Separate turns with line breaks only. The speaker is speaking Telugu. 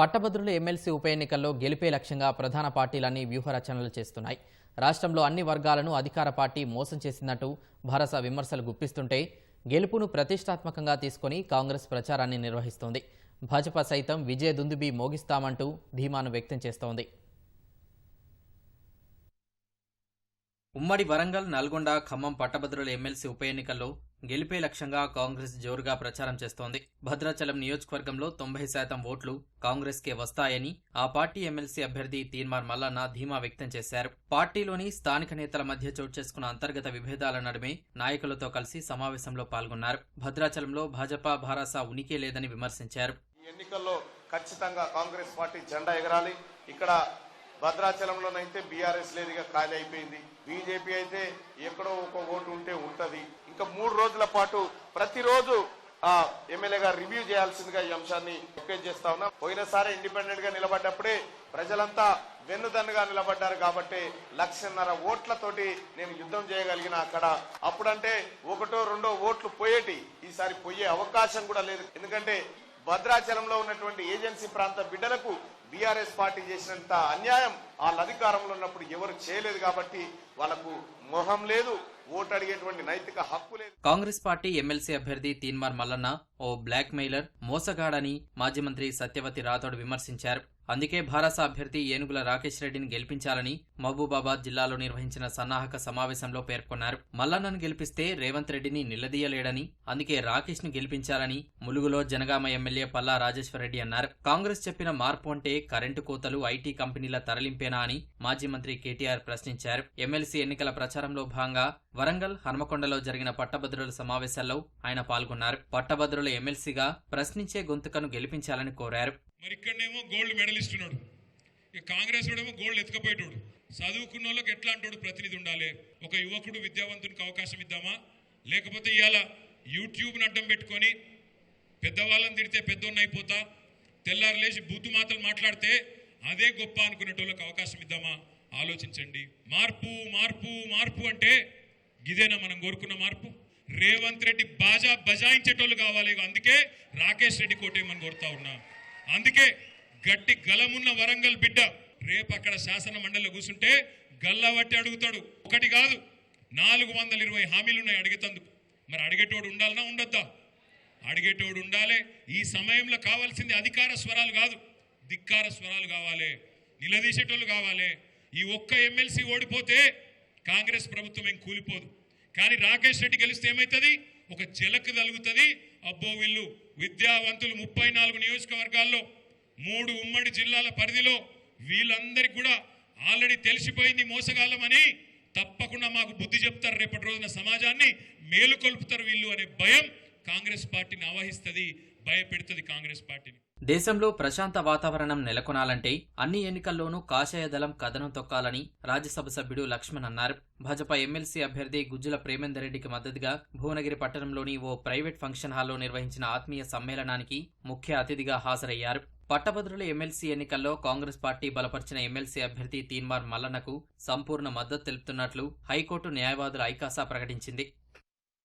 పట్టభద్రుల ఎమ్మెల్సీ ఉప ఎన్నికల్లో గెలిపే లక్ష్యంగా ప్రధాన పార్టీలన్నీ వ్యూహరచనలు చేస్తున్నాయి. రాష్ట్రంలో అన్ని వర్గాలను అధికార పార్టీ మోసం చేసిందంటూ భరస విమర్శలు గుప్పిస్తుంటే గెలుపును ప్రతిష్టాత్మకంగా తీసుకొని కాంగ్రెస్ ప్రచారాన్ని నిర్వహిస్తోంది. భాజపా సైతం విజయ దుందుబి మోగిస్తామంటూ ధీమాను వ్యక్తం చేస్తోంది. ఉమ్మడి వరంగల్ నల్గొండ ఖమ్మం పట్టభద్రుల ఎమ్మెల్సీ ఉప ఎన్నికల్లో గెలిపే లక్ష్యంగా కాంగ్రెస్ జోరుగా ప్రచారం చేస్తోంది. భద్రాచలం నియోజకవర్గంలో తొంభై శాతం ఓట్లు కాంగ్రెస్కే వస్తాయని ఆ పార్టీ ఎమ్మెల్సీ అభ్యర్థి తీన్మార్ మల్లన్న ధీమా వ్యక్తం చేశారు. పార్టీలోని స్థానిక నేతల మధ్య చోటు చేసుకున్న అంతర్గత విభేదాల నడుమే నాయకులతో కలిసి సమావేశంలో పాల్గొన్నారు. భద్రాచలంలో భాజపా భారాసా ఉనికి లేదని విమర్శించారు.
ఎన్నికల్లో ఖచ్చితంగా కాంగ్రెస్ పార్టీ జెండా ఎగరాలి. ఇక్కడ భద్రాచలంలోనైతే బీఆర్ఎస్ లేదుగా ఖాళీ అయిపోయింది. బీజేపీ అయితే ఎక్కడో ఒక ఓటు ఉంటే ఉంటది. ఇంకా మూడు రోజుల పాటు ప్రతిరోజు ఎమ్మెల్యేగా ఎమ్మెల్యే గారు రివ్యూ చేయాల్సిందిగా ఈ అంశాన్ని రిక్వెస్ట్ చేస్తా ఉన్నా. పోయినసారి ఇండిపెండెంట్గా నిలబడ్డప్పుడే ప్రజలంతా వెన్నుదన్నుగా నిలబడ్డారు కాబట్టి లక్షన్నర ఓట్లతోటి నేను యుద్ధం చేయగలిగిన అక్కడ. అప్పుడంటే ఒకటో రెండో ఓట్లు పోయేటి. ఈసారి పోయే అవకాశం కూడా లేదు. ఎందుకంటే భద్రాచలంలో ఉన్నటువంటి ఏజెన్సీ ప్రాంత బిడ్డలకు బీఆర్ఎస్ పార్టీ చేసినంత అన్యాయం. వాళ్ళ అధికారంలో ఉన్నప్పుడు ఎవరు చేయలేదు కాబట్టి వాళ్ళకు మొహం లేదు. ఓటు అడిగేటువంటి నైతిక హక్కు లేదు.
కాంగ్రెస్ పార్టీ ఎమ్మెల్సీ అభ్యర్థి తీన్మార్ మల్లన్న ఓ బ్లాక్ మెయిలర్ మోసగాడని మాజీ మంత్రి సత్యవతి రాథోడ్ విమర్శించారు. అందుకే భారస అభ్యర్థి ఏనుగుల రాకేష్ రెడ్డిని గెలిపించాలని మహబూబాబాద్ జిల్లాలో నిర్వహించిన సన్నాహక సమావేశంలో పేర్కొన్నారు. మల్లన్నను గెలిపిస్తే రేవంత్ రెడ్డిని నిలదీయలేడని అందుకే రాకేష్ను గెలిపించాలని ములుగులో జనగామ ఎమ్మెల్యే పల్లా రాజేశ్వర రెడ్డి అన్నారు. కాంగ్రెస్ చెప్పిన మార్పు అంటే కరెంటు కోతలు ఐటీ కంపెనీల తరలింపేనా అని మాజీ మంత్రి కేటీఆర్ ప్రశ్నించారు. ఎమ్మెల్సీ ఎన్నికల ప్రచారంలో భాగంగా వరంగల్ హన్మకొండలో జరిగిన పట్టభద్రుల సమావేశాల్లో ఆయన పాల్గొన్నారు. పట్టభద్రుల ఎమ్మెల్సీగా ప్రశ్నించే గొంతుకను గెలిపించాలని కోరారు.
మరి ఇక్కడనేమో గోల్డ్ మెడలిస్ట్ ఉన్నాడు. ఇక కాంగ్రెస్ వాడేమో గోల్డ్ ఎత్తుకపోయేటోడు. చదువుకున్న వాళ్ళకి ఎట్లాంటోడు ప్రతినిధి ఉండాలి? ఒక యువకుడు విద్యావంతునికి అవకాశం ఇద్దామా? లేకపోతే ఇవాళ యూట్యూబ్ని అడ్డం పెట్టుకొని పెద్దవాళ్ళని తిడితే పెద్దోన్న అయిపోతా తెల్లారు లేచి బుద్ధి మాటలు మాట్లాడితే అదే గొప్ప అనుకునేటోళ్ళకి అవకాశం ఇద్దామా? ఆలోచించండి. మార్పు మార్పు మార్పు అంటే ఇదేనా మనం కోరుకున్న మార్పు? రేవంత్ రెడ్డి బాజా బజాయించేటోళ్ళు కావాలి. అందుకే రాకేష్ రెడ్డి కోటేమని కోరుతా ఉన్నా. అందుకే గట్టి గలమున్న వరంగల్ బిడ్డ రేపు అక్కడ శాసన మండలిలో కూర్చుంటే గల్లవట్టి అడుగుతాడు. ఒకటి కాదు నాలుగు వందల ఇరవై హామీలు ఉన్నాయి అడిగేతందుకు. మరి అడిగేటోడు ఉండాలనా ఉండొద్దా? అడిగేటోడు ఉండాలి. ఈ సమయంలో కావాల్సింది అధికార స్వరాలు కాదు ధిక్కార స్వరాలు కావాలి నిలదీసేటోళ్ళు కావాలి. ఈ ఒక్క ఎమ్మెల్సీ ఓడిపోతే కాంగ్రెస్ ప్రభుత్వం ఏం కూలిపోదు. కానీ రాకేష్ రెడ్డి గెలిస్తే ఏమవుతుంది ఒక జలక కలుగుతుంది అబ్బో వీళ్ళు విద్యావంతులు ముప్పై నాలుగు నియోజకవర్గాల్లో మూడు ఉమ్మడి జిల్లాల పరిధిలో వీళ్ళందరికీ కూడా ఆల్రెడీ తెలిసిపోయింది మోసగాళ్ళమని తప్పకుండా మాకు బుద్ధి చెప్తారు రేపటి రోజున సమాజాన్ని. మేలుకొల్పుతారు వీళ్ళు అనే భయం కాంగ్రెస్ పార్టీని ఆవహిస్తుంది భయపెడుతుంది కాంగ్రెస్ పార్టీని.
దేశంలో ప్రశాంత వాతావరణం నెలకొనాలంటే అన్ని ఎన్నికల్లోనూ కాషాయ దళం కథనం తొక్కాలని రాజ్యసభ సభ్యుడు లక్ష్మణ్ అన్నారు. భాజపా ఎమ్మెల్సీ అభ్యర్థి గుజ్జుల ప్రేమేందర్ రెడ్డికి మద్దతుగా భువనగిరి పట్టణంలోని ఓ ప్రైవేట్ ఫంక్షన్ హాల్లో నిర్వహించిన ఆత్మీయ సమ్మేళనానికి ముఖ్య అతిథిగా హాజరయ్యారు. పట్టభద్రుల ఎమ్మెల్సీ ఎన్నికల్లో కాంగ్రెస్ పార్టీ బలపరిచిన ఎమ్మెల్సీ అభ్యర్థి తీన్మార్ మల్లన్నకు సంపూర్ణ మద్దతు తెలుపుతున్నట్లు హైకోర్టు న్యాయవాదుల ఐకాసా ప్రకటించింది.